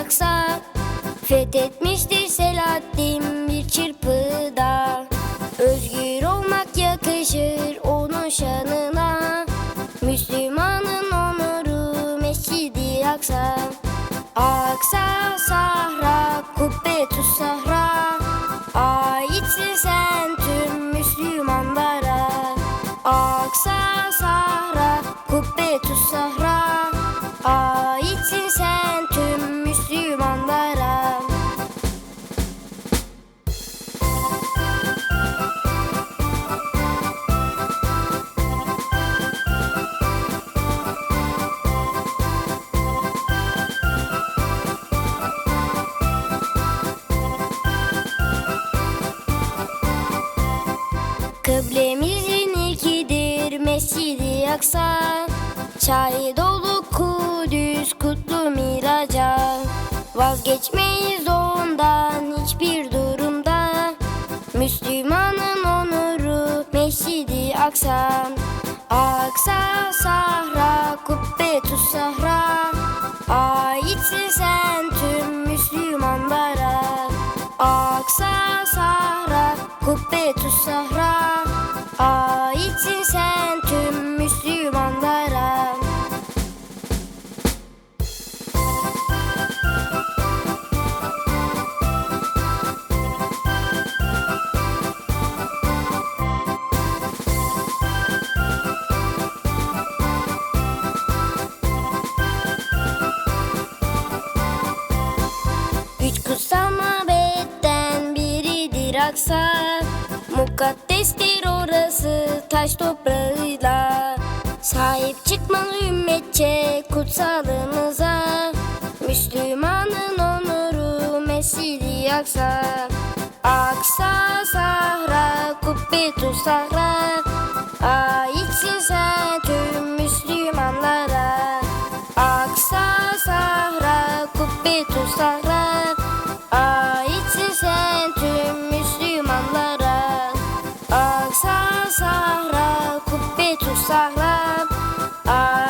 Aksa Fethetmiştir Selahaddin bir çırpıda. Özgür olmak yakışır onun şanına. Müslümanın onuru Mescidi Aksa. Aksa Sahra Kubbetus Sahra. Aitsin sen tüm Müslümanlara. Aksa Sahra Kıblemizin ilkidir Mescidi Aksa. Şahit olduk Kudüs kutlu miraca. Vazgeçmeyiz ondan hiçbir durumda. Müslümanın onuru Mescidi Aksa. Aksa Sahra Kubbetus Sahra. Aitsin sen tüm Müslümanlara. Aksa Sahra Kubbetus Sahra Sen tüm Müslümanlara. Üç kutsal mabetten biridir Aksa Mukaddestir orası taş toprağıyla. Sahip çıkmalı ümmetçe kutsalımıza. Müslümanın onuru Mescidi Aksa. Aksa Sahra Kubbetu Sahra I